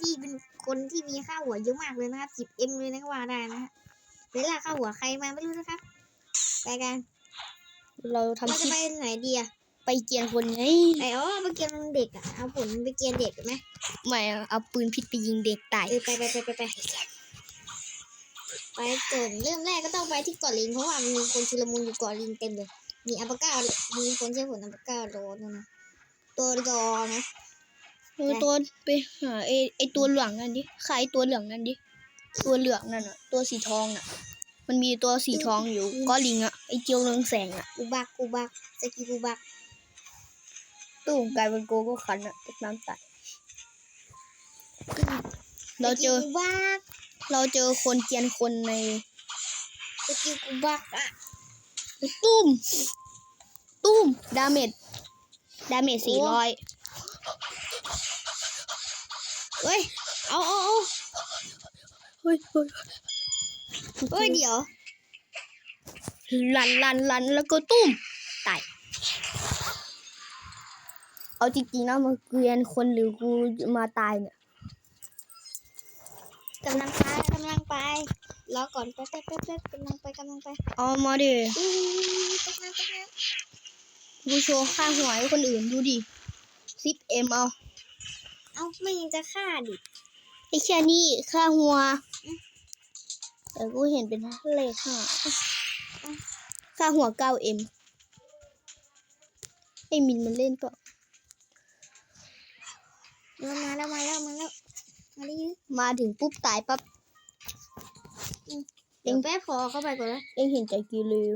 ที่เป็นคนที่มีค่าหัวเยอะมากเลยนะครับ 10m เลยนะก็ว่าได้นะฮะเวลาค่าหัวใครมาไม่รู้นะครับไปกันเราเราทำคจะลิปไปไหนดีอะไปเกียนคนไงไอ้อ๋อไปเกียนเด็กอะเอาผลไปเกียนเด็กไหมไม่เอาปืนพิษไปยิงเด็กตายเออไปไปไปไปไปไปก่อนเริ่มแรกก็ต้องไปที่เกาะลิงเพราะว่ามีคนชุลมุนอยู่เกาะลิงเต็มเลย มีอัลปาก้ามีคนใช้ผลอัลปาก้าโดนนะตัวรอนะ เออตัวไปหาไอไอตัวเหลืองนั่นดิขายตัวเหลืองนั่นดิตัวเหลืองนั่นอะตัวสีทองอะมันมีตัวสีทองอยู่ก็ลิงอะไอเจียวเรืองแสงอะกูบักกูบักสกีกูบักตู้กลายเป็นโกโก้คันอะตกน้ำตายเราเจอสกีกูบักเราเจอคนเกียนคนในสกีกูบักอะตุ้ม ตุ้ม ดาเมจดาเมจสี่ร้อย เฮ้ย เอาเอาเอาเฮ้ยเฮ้ยเฮ้ยเดี๋ยวลันลันลันแล้วก็ตุ้มตายเอาจริงๆนะมันเกลียนคนหรือกูมาตายเนี่ยกำลังไปกำลังไปรอก่อนแป๊บแป๊บแป๊บแป๊บกำลังไปกำลังไปเอามาดิอู้ตกน้ำตกน้กูโชว์ค่าหัวให้คนอื่นดูดิซิปเอ็มเอาำ เอาไม่ยังจะฆ่าดิไอ้แค่นี้ค่าหัวแต่กูเห็นเป็นเลขห้าค่าหัวเก้าเอ็มไอ้มินมันเล่นต่อมามาแล้วมาแล้วมาแล้วมาดิมาถึงปุ๊บตายปั๊บเดี๋ยวแป๊บขอเข้าไปก่อนนะเอ็งเห็นใจกีเลย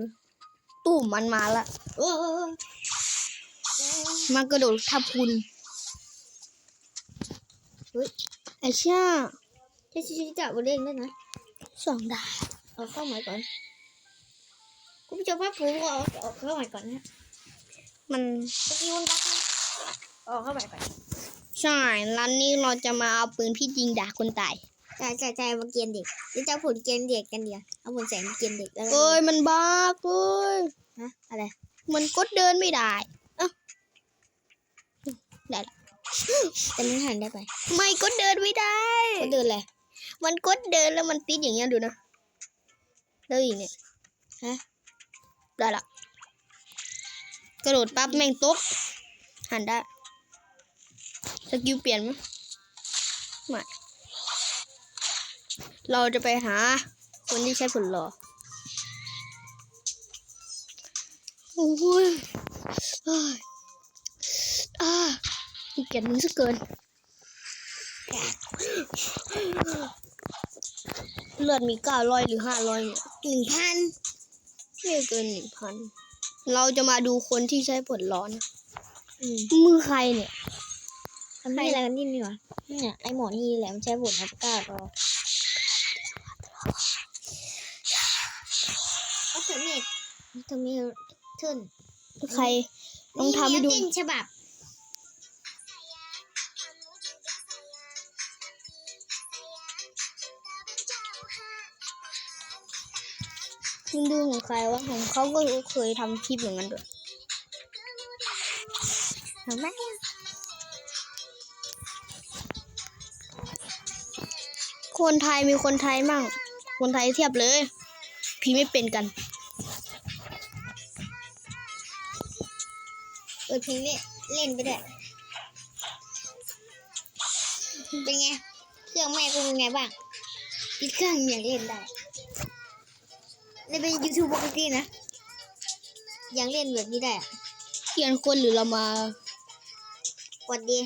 ตู้มมันมาละโอ้โอ้โอ้มันกระโดดทับคุณเฮ้ยไอ้เช่าใช้ชีวิตจับเล่นด้วยนะสองดาวเอาเข้าใหม่ก่อนคุณผู้ชมว่าผมก็เอาเอาเข้าใหม่ก่อนนะมันสกีมันบักนะเอาเข้าใหม่ก่อนใช่ร้านนี้เราจะมาเอาปืนพี่ยิงด่าคนตายใช่ใช่ใช่มาเกียนเด็กเดี๋ยวจะเอาผลเกียนเด็กกันเดียวเอาผลแสงเกียนเด็กแล้วกันเอ้ยมันบ้าเอ้ยฮะอะไรมันกดเดินไม่ได้เอ้าได้ละ แต่มันหันได้ไป ไม่กดเดินไม่ได้ก็เดินเลยมันกดเดินแล้วมันติดอย่างเงี้ยดูนะแล้วอีกเนี่ยฮะได้ละกระโดดปั๊บแม่งตกหันได้สกิลเปลี่ยนไหมไม่เราจะไปหาคนที่ใช้ผลหล่อโอ้ยเอ้ยอ่า ขี้เกียจมึงซะเกิน เลือดมีเก้าร้อยหรือห้าร้อยเนี่ยหนึ่งพันไม่เกินหนึ่งพัน เราจะมาดูคนที่ใช้ผลร้อนอืมมือใครเนี่ยทำให้อะไรกันนี่นี่วะเนี่ยไอหมอนี่แหละมันใช้ผลอัปก้ารอเอาเถอะเมดเธอมีเทิร์นใครลองทำให้ดูนี่ต้นฉบับ มึงดูของใครวะของเขาก็เคยทำคลิปอย่างนั้นด้วยเห็นไหมคนไทยมีคนไทยมั่ง คนไทยเทียบเลย พี่ไม่เป็นกัน เออเพลงนี้เล่นไปด้วยเป็นไง เครื่องแม่กูเป็นไงบ้างอีกเครื่องยังเล่นได้ ในเป็นยูทูบปกตินะ ยังเล่นแบบนี้ได้อะเขียนคนหรือเรามากดดี